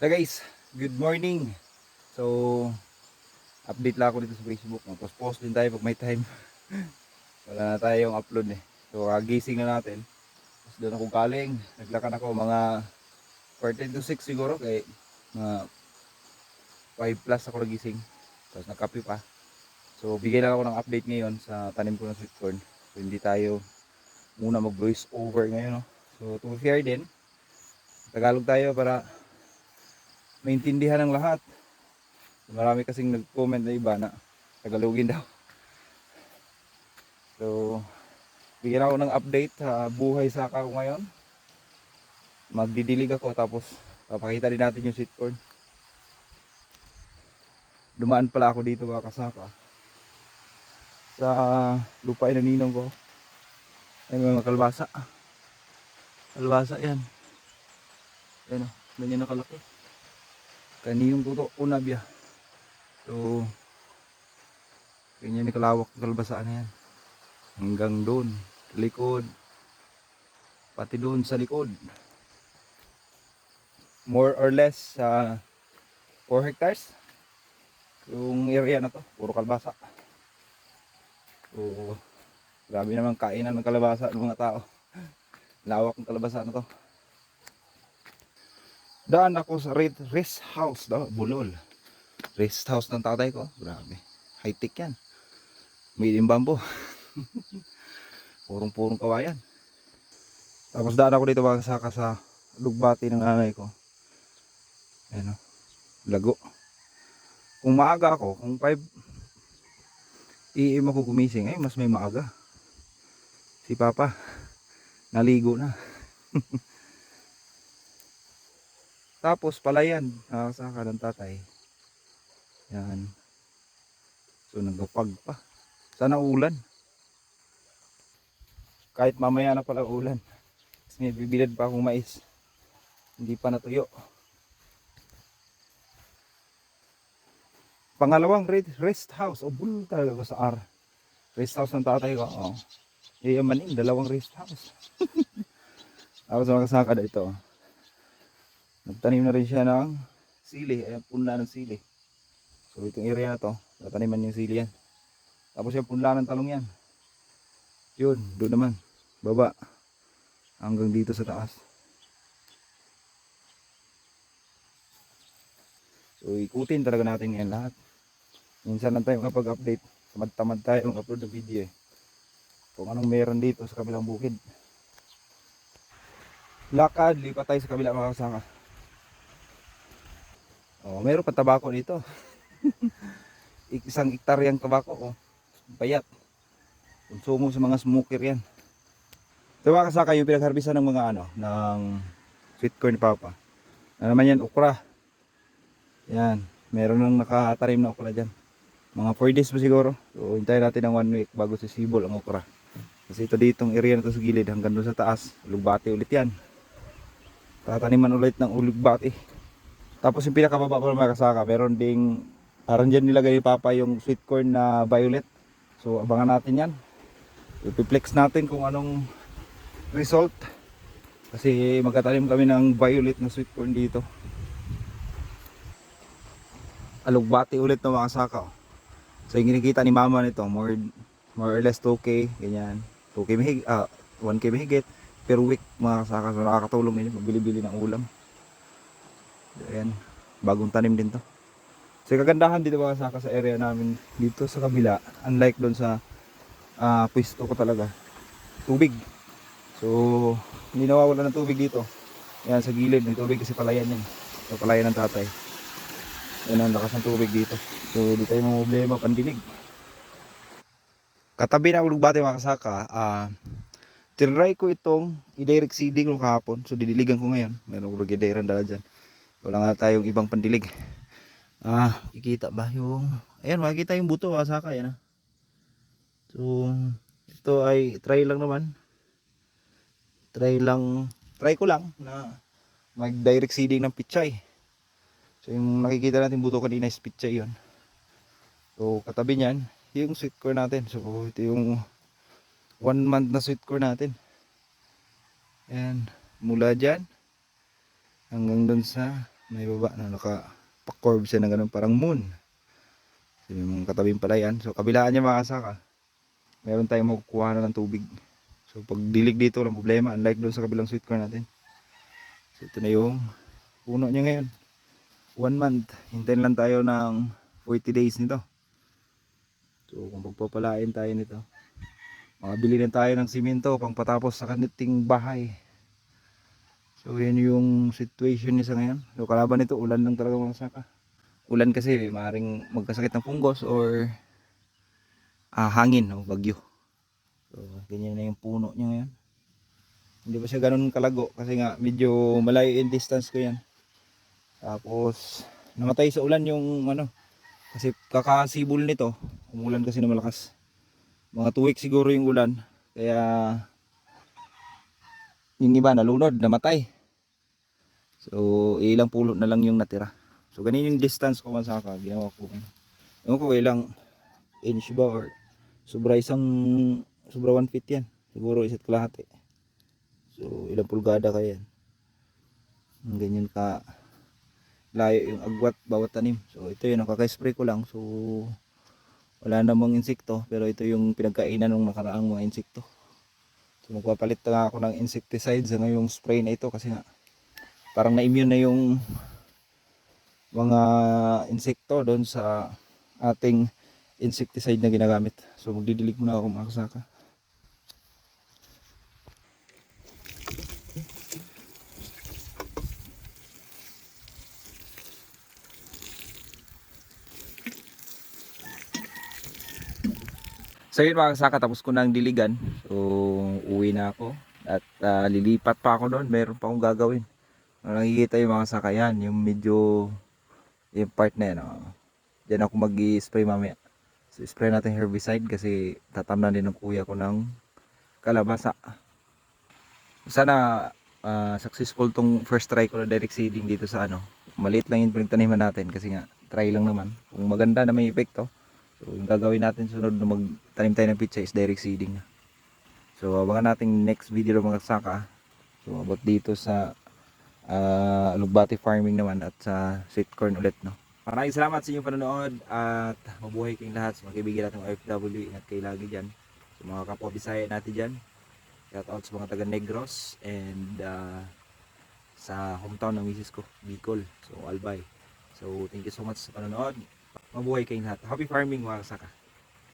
So guys, good morning. So, update lang ako dito sa Facebook. Tapos post din tayo pag may time. Wala na tayong upload eh. So, gising na natin. Tapos doon ako galing. Naglakad ako mga 14 to 6 siguro. Kaya mga 5 plus ako nagising. Tapos nagkape pa. So, bigay lang ako ng update ngayon sa tanim ko ng sweet corn. So, hindi tayo muna mag-voice over ngayon. No? So, to be fair din, Tagalog tayo para maintindihan ng lahat. Marami kasing nag-comment na iba na Tagalogin daw. So, bigyan ako ng update sa buhay saka ko ngayon. Magdidilig ako tapos papakita din natin yung corn. Dumaan pala ako dito mga kasaka. Sa lupain ng ninong ko. Ay mga kalbasa. Kalbasa yan. Ayan o, ganyan nakalaki. Kaniyong tuto, unabya. So, ganyan ni kalawak kalbasaan yan. Hanggang doon, likod. Pati doon sa likod. More or less, sa 4 hectares. Yung area na to, puro kalbasa. So, grabe naman kainan ng kalabasa ng mga tao. Lawak ng kalabasa na to. Daan ako sa rest house daw, Bulol. Rest house ng tatay ko. Grabe. High tech yan. Made in bamboo. Purong-purong kawayan. Tapos daan ako dito saka sa lugbati ng nanay ko. Ayan o. Lago. Kung maaga ako, kung 5 iim ako gumising, ay mas may maaga. Si Papa, naligo na. Tapos palayan, nakasaka ng tatay. Yan. So nagapag pa. Sana ulan. Kahit mamaya na pala ulan. Tapos may bibilad pa akong mais. Hindi pa natuyo. Pangalawang rest house. O bull talaga sa R. Rest house ng tatay ko. Oh. Yayamanin, dalawang rest house. Tapos makasaka na ito. Nagtanim na rin siya ng sili. Ayan, punla ng sili. So itong area na to, tataniman yung sili yan. Tapos yung punla ng talong yan. Yun, doon naman. Baba. Hanggang dito sa taas. So ikutin talaga natin yan lahat. Minsan lang tayo kapag-update. Tamad-tamad tayo mag-upload ng video eh. Kung anong meron dito sa kabilang bukid. Lakad, lipat tayo sa kabila mga kasama. Oh, meron pa tabako dito. Isang hektaryang tabako, oh. Bayat. Konsumo sa mga smoker yan. Ito mga kasaka yung pinagharbisan ng mga ano, ng sweet corn Papa. Ano naman yan, okra. Yan, meron nang nakatarim na okra dyan. Mga 4 days pa siguro. So, hintayin natin ng 1 week bago sisibol ang okra. Kasi ito ditong area na to sa gilid hanggang doon sa taas. Lugbati ulit yan. Tataniman ulit ng ulugbati. Tapos yung pinakababa pa mga kasaka, meron ding parang dyan nilagay ni Papa yung sweet corn na violet. So abangan natin yan. Ipiplex natin kung anong result. Kasi magkatanim kami ng violet na sweet corn dito. Alugbati ulit ng mga kasaka. oh. So yung kinikita ni Mama nito, more, more or less 2K, ganyan. 2K mahigit, ah, 1K mahigit per week mga kasaka. So nakakatulong din, magbili-bili ng ulam. Ayan, bagong tanim din to. So kagandahan dito mga saka sa area namin dito sa kabila, unlike doon sa ah pwesto ko talaga, tubig. So, hindi nawawala ng tubig dito. Ayan, sa gilid, may tubig kasi palayan yan. So, palayan ng tatay. Ayan ang lakas ng tubig dito. So, di tayo mga problema, pandinig. Katabi na ulog bate mga kasaka, ah, tinry ko itong i-direct seeding nung kahapon. So, didiligan ko ngayon. Meron ko rin dala dyan wala nga tayong ibang pandilig. Ah ikita ba yung ayan makikita yung buto ah saka yan ah. So ito ay try lang naman. Try lang try ko lang na mag direct seeding ng pichay. So yung nakikita natin buto kanina is pichay yon so katabi niyan yung sweet corn natin. So ito yung one month na sweet corn natin. Ayan, mula dyan hanggang dun sa may baba na naka pa-curve siya na ganun parang moon. So, yung mga katabing palayan. So kabilaan niya mga kasaka. Meron tayong makukuha na ng tubig. So pag dilig dito walang problema unlike doon sa kabilang sweet corn natin. So ito na yung puno niya ngayon. One month. Hintayin lang tayo ng 40 days nito. So kung pagpapalain tayo nito. Makabili na tayo ng simento pang patapos sa kaniting bahay. So yan yung situation niya sa ngayon. So kalaban nito ulan lang talaga mga saka. Ulan kasi maaaring magkasakit ng punggos or ah, hangin o bagyo. So ganyan na yung puno niya ngayon. Hindi pa siya ganun kalago kasi nga medyo malayo in distance ko yan. Tapos namatay sa ulan yung ano kasi kakasibol nito. Umulan kasi na malakas. Mga 2 weeks siguro yung ulan. Kaya yung iba nalunod, namatay. So, ilang pulot na lang yung natira. So, ganun yung distance ko man sa ka. Ginawa ko. Ewan ko ilang inch ba or sobra isang, sobra 1 feet yan. Siguro isa't kalahati. So, ilang pulgada kaya yan. Ganyan ka layo yung agwat bawat tanim. So, ito yun, nakaka-spray ko lang. So, wala namang insekto. Pero ito yung pinagkainan ng nakaraang mga insekto. So magpapalit na ako ng insecticide sa ngayong spray na ito kasi nga parang na-immune na yung mga insekto doon sa ating insecticide na ginagamit. So magdidilig muna ako mga kasaka. So yun mga kasaka, tapos ko ng diligan. So uwi na ako. At ah, lilipat pa ako doon. Meron pa akong gagawin. Nakikita yung mga kasaka yan, yung medyo yung part na yan. Oh. Diyan ako mag-spray mamaya. So spray natin herbicide kasi tatamnan din ng kuya ko ng kalabasa. Sana ah, successful tong first try ko na direct seeding dito sa ano. Maliit lang yung pinagtaniman natin kasi nga try lang naman. Kung maganda na may epekto, So, yung gagawin natin sunod na magtanim tayo ng pizza is direct seeding. So, abangan natin next video mga saka. So, about dito sa uh, Lugbati farming naman at sa sweet corn ulit, no. Maraming salamat sa inyong panonood at mabuhay kayong lahat sa mga kaibigan natin OFW. Ingat kayo lagi dyan. Sa mga kapwa Bisaya natin dyan. Shout out sa mga taga Negros and uh, sa hometown ng misis ko, Bicol. So, Albay. So, thank you so much sa panonood. Mabuhay kayong lahat. Happy farming mga kasaka.